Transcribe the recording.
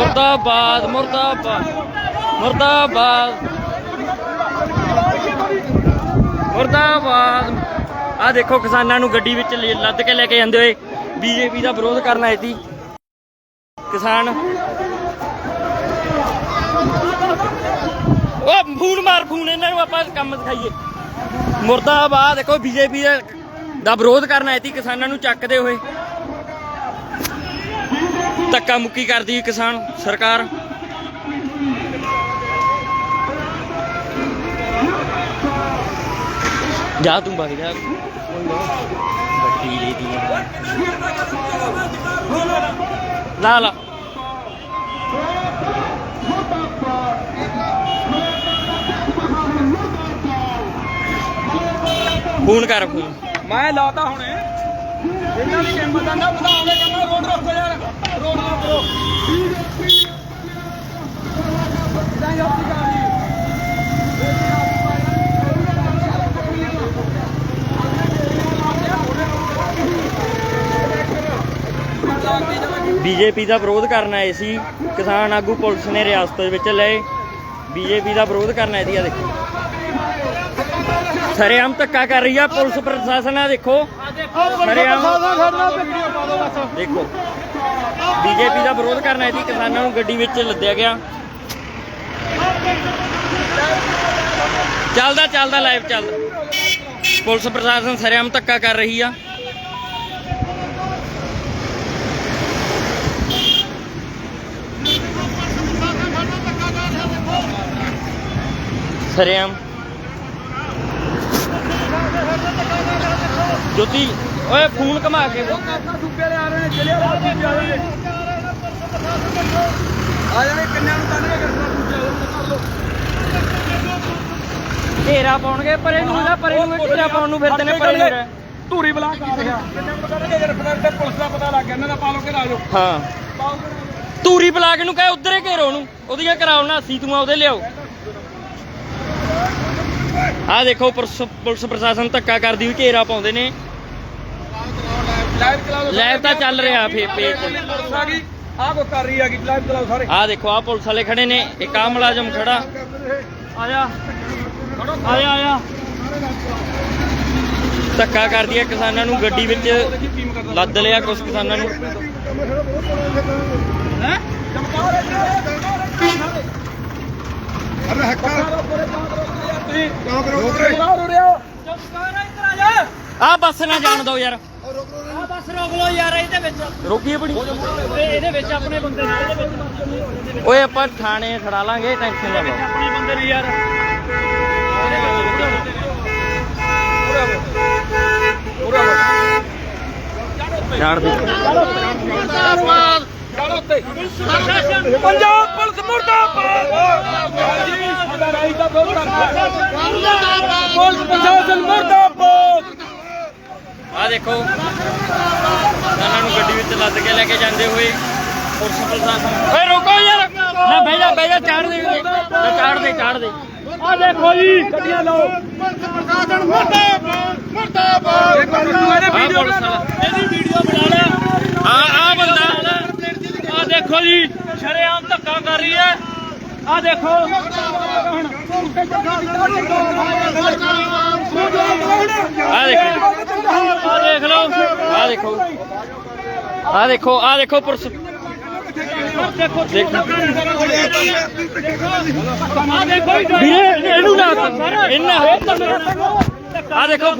ਮੁਰਦਾਬਾਦ ਮੁਰਦਾਬਾਦ ਮੁਰਦਾਬਾਦ। ਮੁਰਦਾਬਾਦ। ਆ ਦੇਖੋ ਕਿਸਾਨਾਂ ਨੂੰ ਗੱਡੀ ਵਿੱਚ ਲੱਦ ਕੇ ਲੈ ਕੇ ਜਾਂਦੇ ਹੋਏ ਬੀਜੇਪੀ ਦਾ ਵਿਰੋਧ ਕਰਨ ਆਏ ਸੀ। ਕਿਸਾਨ। ਉਹ ਫੋਨ ਮਾਰ, ਫੋਨ, ਇਹਨਾਂ ਨੂੰ ਆਪਾਂ ਕੰਮ ਦਿਖਾਈਏ। ਮੁਰਦਾਬਾਦ, ਦੇਖੋ ਬੀਜੇਪੀ ਦਾ ਵਿਰੋਧ ਕਰਨ ਆਏ ਸੀ ਕਿਸਾਨਾਂ ਨੂੰ ਚੱਕਦੇ ਹੋਏ। ਧੱਕਾ ਮੁੱਕੀ ਕਰਦੀ ਹੈ ਕਿਸਾਨ ਸਰਕਾਰ। ਜਾ ਤੂੰ ਵਗ ਜਾ। ਬੱਤੀ ਦੇ ਦੀ ਲਾ ਲਾ। ਫੋਨ ਕਰ ਫੋਨ। ਮੈਂ ਲਾਤਾ ਹੁਣੇ। ਇਹਨਾਂ ਦੀ ਕਿੰਮਤ ਨਾ ਵਧਾਉਂਦੇ ਕਹਿੰਦਾ ਰੋਡ ਰੱਖੋ ਯਾਰ। ਰੋਡ ਬੀਜੇਪੀ ਦਾ ਵਿਰੋਧ ਕਰਨਾ ਆਏ ਸੀ। ਕਿਸਾਨ ਆਗੂ ਪੁਲਿਸ ਨੇ ਰਿਆਸਤ ਵਿੱਚ ਲਏ। ਬੀਜੇਪੀ ਦਾ ਵਿਰੋਧ ਕਰਨਾ ਆਏ ਆ ਦੇਖੋ। ਸਰੇਆਮ ਧੱਕਾ ਕਰ ਰਹੀ ਆ ਪੁਲਿਸ ਪ੍ਰਸ਼ਾਸਨ ਆ ਦੇਖੋ। ਸਰੇਆਮ ਦੇਖੋ। ਬੀਜੇਪੀ ਦਾ ਵਿਰੋਧ ਕਰਨਾ ਆਏ ਸੀ ਕਿਸਾਨਾਂ ਨੂੰ ਗੱਡੀ ਵਿੱਚ ਲੱਦਿਆ ਗਿਆ। ਚੱਲਦਾ ਚੱਲਦਾ ਲਾਈਵ ਚੱਲਦਾ। ਪੁਲਿਸ ਪ੍ਰਸ਼ਾਸਨ ਸਰੇਆਮ ਧੱਕਾ ਕਰ ਰਹੀ ਆ। ਸਰੇਆਮ। ਜੋਤੀ ਓਏ ਫੋਨ ਘਮਾ ਕੇ। ਕਾਕਾ ਸੁੱਕੇ ਆ ਰਹੇ ਨੇ ਚਲੇ ਆ ਰਹੇ ਨੇ ਆ ਜਾਣੇ ਕੰਨਿਆਂ ਨੂੰ ਤੰਨ ਕੇ ਕਰਨਾ ਦੂਜੇ ਜਾਣੇ ਕਰ ਲੋ ਘੇਰਾ ਪਾਉਣਗੇ ਪਰੇ ਨੂੰ ਇਹਦਾ ਪਰੇ ਨੂੰ ਘੇਰਾ ਪਾਉਣ ਨੂੰ ਫਿਰਦੇ ਨੇ ਪਰੇ ਨੂੰ ਧੂਰੀ ਬਲਾ ਕਰ ਰਿਹਾ। ਕਿੰਨੇ ਨੂੰ ਕਰਨਗੇ ਫਿਰ ਤੇ ਪੁਲਿਸ ਦਾ ਪਤਾ ਲੱਗ ਗਿਆ ਇਹਨਾਂ ਦਾ ਪਾ ਲੋ ਕੇ ਰਾਜੋ ਹਾਂ ਪਾਓ ਤੂਰੀ ਬਲਾਕ ਨੂੰ ਕਹੇ ਉਧਰੇ ਘੇਰੋ ਉਹਨੂੰ। ਉਹਦੀਆਂ ਕਰਾਓ ਨਾ ਸੀਤੂਆਂ ਉਹਦੇ ਲਿਆਓ। ਆ ਦੇਖੋ ਪੁਲਿਸ ਪੁਲਿਸ ਪ੍ਰਸ਼ਾਸਨ ਧੱਕਾ ਕਰਦੀ ਹੋਈ ਘੇਰਾ ਪਾਉਂਦੇ ਨੇ। ਲਾਈਵ ਤਾਂ ਚੱਲ ਰਿਹਾ ਫੇ- ਤੇ। ਪੁਲਿਸ ਆ ਆ ਕੋ ਕਰ ਰਹੀ ਹੈਗੀ ਲਾਈਵ ਚਲਾਓ ਸਾਰੇ। ਆ ਦੇਖੋ ਆ ਪੁਲਿਸ ਵਾਲੇ ਖੜੇ ਨੇ। ਇੱਕ ਆ ਮੁਲਾਜ਼ਮ ਖੜਾ। ਆਇਆ। ਆਇਆ ਆਇਆ। ਧੱਕਾ ਕਰਦੀ ਹੈ ਕਿਸਾਨਾਂ ਨੂੰ ਗੱਡੀ ਵਿੱਚ ਲੱਦ ਲਿਆ ਕੁਝ ਕਿਸਾਨਾਂ ਨੂੰ। ਹੈ? ਆ ਬੱਸ ਨਾ ਜਾਣ ਦਿਓ ਯਾਰ। ਆ ਬੱਸ ਰੋਕ ਲਓ ਯਾਰ ਇਹਦੇ ਵਿੱਚ। ਰੋਕੀ ਆਪਣੀ ਇਹਦੇ ਵਿੱਚ ਆਪਣੇ ਬੰਦੇ ਨੇ ਇਹਦੇ ਵਿੱਚ ਇਹਦੇ ਓਏ ਆਪਾਂ ਥਾਣੇ ਖੜਾ ਲਾਂਗੇ ਟੈਨਸ਼ਨ ਨਾ ਲਓ। ਆਪਣੇ ਬੰਦੇ ਨੇ ਯਾਰ। ਛੱਡ ਦੇ। ਪੰਜਾਬ ਪੁਲਿਸ ਮੁਰਦਾਬਾਦ। ਰਾਈ ਦਾ ਬਹੁਤ ਪੁਲਿਸ ਪ੍ਰਸ਼ਾਸਨ ਮੁਰਦਾਬਾਦ। ਆ ਦੇਖੋ। ਇਹਨਾਂ ਨੂੰ ਗੱਡੀ ਵਿੱਚ ਲੱਦ ਕੇ ਲੈ ਕੇ ਜਾਂਦੇ ਹੋਏ ਪੁਲਿਸ ਪ੍ਰਸ਼ਾਸਨ। ਓਏ ਰੁਕੋ ਯਾਰ। ਨਾ ਬਹਿ ਜਾ ਬਹਿ ਜਾ ਚਾੜ ਦੇ ਨਾ ਚਾੜ ਦੇ ਚਾੜ ਦੇ। ਆ ਦੇਖੋ ਜੀ ਗੱਡੀਆਂ ਲਾਓ। ਪ੍ਰਸ਼ਾਸਨ ਮੁਰਦਾਬਾਦ। ਮੁਰਦਾਬਾਦ ਇਹਦੇ ਆ ਵੀਡੀਓ ਪੁਲਿਸ ਬਣਾ ਲਿਆ। ਆ ਆ ਬੰਦਾ ਦੇਖੋ ਜੀ ਸ਼ਰੇਆਮ ਧੱਕਾ ਕਰ ਰਹੀ ਹੈ। ਆ ਦੇਖੋ। ਆ ਦੇਖੋ। ਆ ਦੇਖ ਲਓ। ਆ ਦੇਖੋ। ਆ ਦੇਖੋ ਆ ਦੇਖੋ ਆ ਦੇਖੋ। ਵੀਰੇ ਇਹਨੂੰ ਨਾ ਇਹਨਾਂ ਆ ਦੇਖੋ।